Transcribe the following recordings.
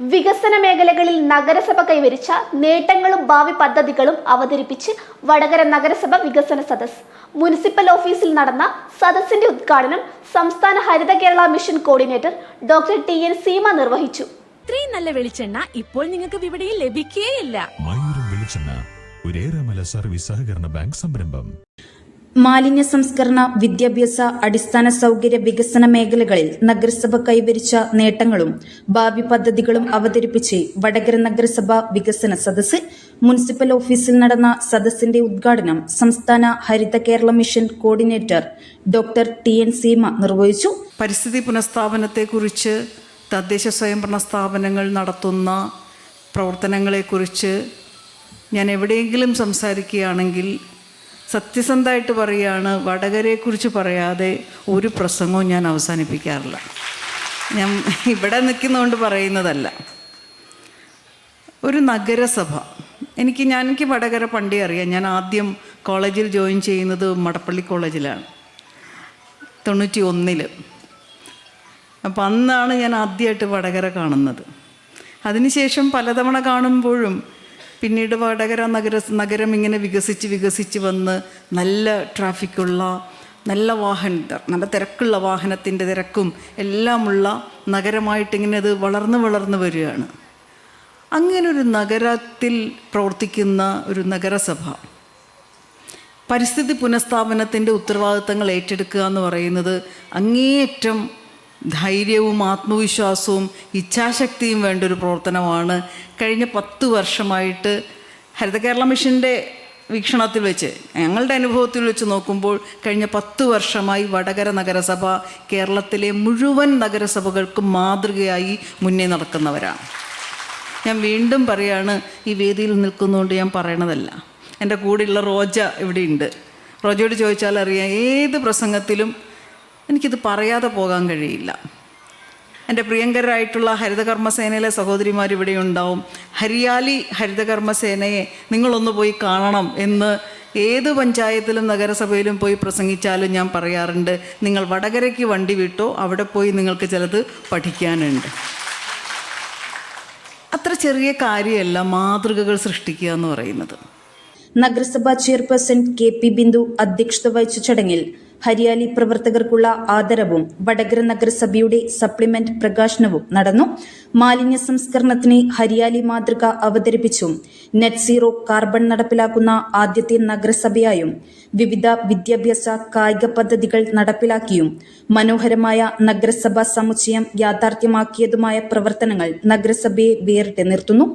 വികസന മേഖലകളിൽ നഗരസഭ കൈവരിച്ച നേട്ടങ്ങളും ഭാവി പദ്ധതികളും അവതരിപ്പിച്ച് വടകര നഗരസഭ വികസന സദസ്. മുനിസിപ്പൽ ഓഫീസിൽ നടന്ന സദസ്സിന്റെ ഉദ്ഘാടനം സംസ്ഥാന Haritha Kerala mission coordinator doctor T N Seema നിർവഹിച്ചു. ഇത്രയും നല്ല വെളിച്ചെണ്ണ ഇപ്പോൾ നിങ്ങൾക്ക് വിപണിയിൽ ലഭിക്കുകയില്ല മയൂരം വെളിച്ചെണ്ണ സർവീസ് സഹകരണ ബാങ്ക് സംരംഭം. മാലിന്യ സംസ്കരണ വിദ്യാഭ്യാസ അടിസ്ഥാന സൗകര്യ വികസന മേഖലകളിൽ നഗരസഭ കൈവരിച്ച നേട്ടങ്ങളും ഭാവി പദ്ധതികളും അവതരിപ്പിച്ച് വടകര നഗരസഭ വികസന സദസ്സ് മുനിസിപ്പൽ ഓഫീസിൽ നടന്ന സദസ്സിന്റെ ഉദ്ഘാടനം സംസ്ഥാന Haritha Kerala mission coordinator doctor T N Seema നിർവഹിച്ചു. പരിസ്ഥിതി പുനഃസ്ഥാപനത്തെക്കുറിച്ച് തദ്ദേശ സ്വയംഭരണ സ്ഥാപനങ്ങൾ നടത്തുന്ന പ്രവർത്തനങ്ങളെക്കുറിച്ച് ഞാൻ എവിടെയെങ്കിലും സംസാരിക്കുകയാണെങ്കിൽ സത്യസന്ധമായിട്ട് പറയുകയാണ് വടകരയെക്കുറിച്ച് പറയാതെ ഒരു പ്രസംഗവും ഞാൻ അവസാനിപ്പിക്കാറില്ല. ഞാൻ ഇവിടെ നിൽക്കുന്നതുകൊണ്ട് പറയുന്നതല്ല. ഒരു നഗരസഭ. എനിക്ക് ഞാൻ എനിക്ക് വടകര പണ്ടേ അറിയാം. ഞാൻ ആദ്യം കോളേജിൽ ജോയിൻ ചെയ്യുന്നത് മടപ്പള്ളി കോളേജിലാണ്. തൊണ്ണൂറ്റി ഒന്നിൽ അപ്പം അന്നാണ് ഞാൻ ആദ്യമായിട്ട് വടകര കാണുന്നത്. അതിനുശേഷം പലതവണ കാണുമ്പോഴും പിന്നീട് വടകര നഗര നഗരം ഇങ്ങനെ വികസിച്ച് വികസിച്ച് വന്ന് നല്ല ട്രാഫിക്കുള്ള നല്ല വാഹന നല്ല തിരക്കുള്ള വാഹനത്തിന്റെ തിരക്കും എല്ലാമുള്ള നഗരമായിട്ടിങ്ങനെ അത് വളർന്ന് വളർന്ന് വരികയാണ്. അങ്ങനെ ഒരു നഗരത്തിൽ പ്രവർത്തിക്കുന്ന ഒരു നഗരസഭ. പരിസ്ഥിതി പുനഃസ്ഥാപനത്തിന്റെ ഉത്തരവാദിത്തങ്ങൾ ഏറ്റെടുക്കുക എന്ന് പറയുന്നത് അങ്ങേയറ്റം ധൈര്യവും ആത്മവിശ്വാസവും ഇച്ഛാശക്തിയും വേണ്ട ഒരു പ്രവർത്തനമാണ് കഴിഞ്ഞ പത്ത് വർഷമായിട്ട് ഹരിത കേരള മിഷന്റെ വീക്ഷണത്തിൽ വെച്ച് ഞങ്ങളുടെ അനുഭവത്തിൽ വെച്ച് നോക്കുമ്പോൾ കഴിഞ്ഞ പത്ത് വർഷമായി വടകര നഗരസഭ കേരളത്തിലെ മുഴുവൻ നഗരസഭകൾക്കും മാതൃകയായി മുന്നേ നടക്കുന്നവരാണ്. ഞാൻ വീണ്ടും പറയാണ് ഈ വേദിയിൽ നിൽക്കുന്നതുകൊണ്ട് ഞാൻ പറയണതല്ല. എന്റെ കൂടെയുള്ള റോജ ഇവിടെയുണ്ട്. റോജയോട് ചോദിച്ചാൽ അറിയാം ഏത് പ്രസംഗത്തിലും എനിക്കിത് പറയാതെ പോകാൻ കഴിയില്ല. എന്റെ പ്രിയങ്കരായിട്ടുള്ള ഹരിതകർമ്മസേനയിലെ സഹോദരിമാർ ഇവിടെ ഉണ്ടാവും. ഹരിയാലി ഹരിതകർമ്മസേനയെ നിങ്ങളൊന്ന് പോയി കാണണം എന്ന് ഏത് പഞ്ചായത്തിലും നഗരസഭയിലും പോയി പ്രസംഗിച്ചാലും ഞാൻ പറയാറുണ്ട്. നിങ്ങൾ വടകരയ്ക്ക് വണ്ടി വിട്ടോ അവിടെ പോയി നിങ്ങൾക്ക് ചിലത് പഠിക്കാനുണ്ട്. അത്ര ചെറിയ കാര്യമല്ല മാതൃകകൾ സൃഷ്ടിക്കുക എന്ന് പറയുന്നത്. നഗരസഭാ ചെയർപേഴ്സൺ കെ പി ബിന്ദു അധ്യക്ഷത വഹിച്ച ചടങ്ങിൽ ഹരിയാലി പ്രവർത്തകർക്കുള്ള ആദരവും വടകര നഗരസഭയുടെ സപ്ലിമെന്റ് പ്രകാശനവും നടന്നു. മാലിന്യ സംസ്കരണത്തിന് ഹരിയാലി മാതൃക അവതരിപ്പിച്ചും നെറ്റ് സീറോ കാർബൺ നടപ്പിലാക്കുന്ന ആദ്യത്തെ നഗരസഭയായും വിവിധ വിദ്യാഭ്യാസ കായിക പദ്ധതികൾ നടപ്പിലാക്കിയും മനോഹരമായ നഗരസഭാ സമുച്ചയം യാഥാർത്ഥ്യമാക്കിയതുമായ പ്രവർത്തനങ്ങൾ നഗരസഭയെ വേറിട്ട് നിർത്തുന്നു.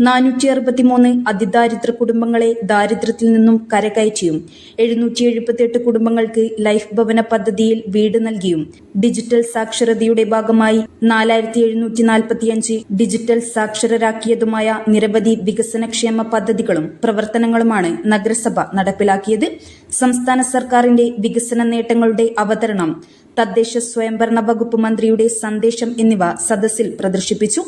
നാനൂറ്റി അറുപത്തിമൂന്ന് അതിദാരിദ്ര കുടുംബങ്ങളെ ദാരിദ്ര്യത്തിൽ നിന്നും കരകയറ്റിയും എഴുന്നൂറ്റി എഴുപത്തിയെട്ട് കുടുംബങ്ങൾക്ക് ലൈഫ് ഭവന പദ്ധതിയിൽ വീട് നൽകിയും ഡിജിറ്റൽ സാക്ഷരതയുടെ ഭാഗമായി നാലായിരത്തി എഴുന്നൂറ്റി നാൽപ്പത്തിയഞ്ച് ഡിജിറ്റൽ സാക്ഷരരാക്കിയതുമായ നിരവധി വികസനക്ഷേമ പദ്ധതികളും പ്രവർത്തനങ്ങളുമാണ് നഗരസഭ നടപ്പിലാക്കിയത്. സംസ്ഥാന സർക്കാരിന്റെ വികസന നേട്ടങ്ങളുടെ അവതരണം തദ്ദേശ സ്വയംഭരണ വകുപ്പ് മന്ത്രിയുടെ സന്ദേശം എന്നിവ സദസ്സിൽ പ്രദർശിപ്പിച്ചു.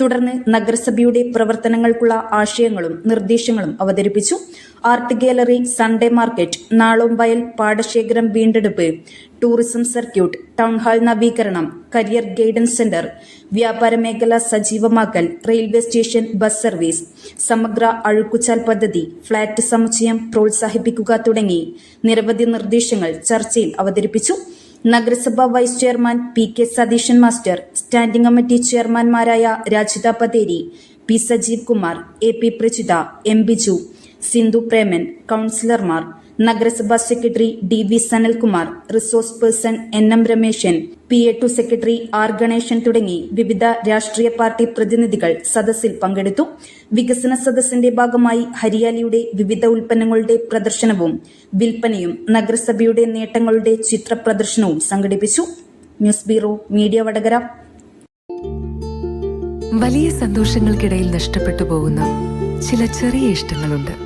തുടർന്ന് നഗരസഭയുടെ പ്രവർത്തനങ്ങൾക്കുള്ള ആശയങ്ങളും നിർദ്ദേശങ്ങളും അവതരിപ്പിച്ചു. ആർട്ട് ഗാലറി സൺഡേ മാർക്കറ്റ് നാളോംബയൽ പാടശേഖരം വീണ്ടെടുപ്പ് ടൂറിസം സർക്യൂട്ട് ടൗൺ ഹാൾ നവീകരണം കരിയർ ഗൈഡൻസ് സെന്റർ വ്യാപാര മേഖല സജീവമാക്കൽ റെയിൽവേ സ്റ്റേഷൻ ബസ് സർവീസ് സമഗ്ര അഴുക്കുചാൽ പദ്ധതി ഫ്ളാറ്റ് സമുച്ചയം പ്രോത്സാഹിപ്പിക്കുക തുടങ്ങി നിരവധി നിർദ്ദേശങ്ങൾ ചർച്ചയിൽ അവതരിപ്പിച്ചു. നഗരസഭ vice chairman P K Satheesan master standing committee ചെയർമാൻമാരായ Rajitha Pateri P Sajeev Kumar A P Prajitha M Biju Sindhu Preman കൗൺസിലർമാർ നഗരസഭാ secretary D V Sanalkumar resource person N M Rameshan P A to secretary R Ganeshan തുടങ്ങി വിവിധ രാഷ്ട്രീയ party പ്രതിനിധികൾ സദസ്സിൽ പങ്കെടുത്തു. വികസന സദസ്സിന്റെ ഭാഗമായി ഹരിയാലിയുടെ വിവിധ ഉൽപ്പന്നങ്ങളുടെ പ്രദർശനവും വിൽപ്പനയും നഗരസഭയുടെ നേട്ടങ്ങളുടെ ചിത്ര പ്രദർശനവും സംഘടിപ്പിച്ചു. News bureau media Vadakara. വലിയ സന്തോഷങ്ങൾക്കിടയിൽ നഷ്ടപ്പെട്ടു പോകുന്ന ചില ചെറിയ ഇഷ്ടങ്ങളുണ്ട്.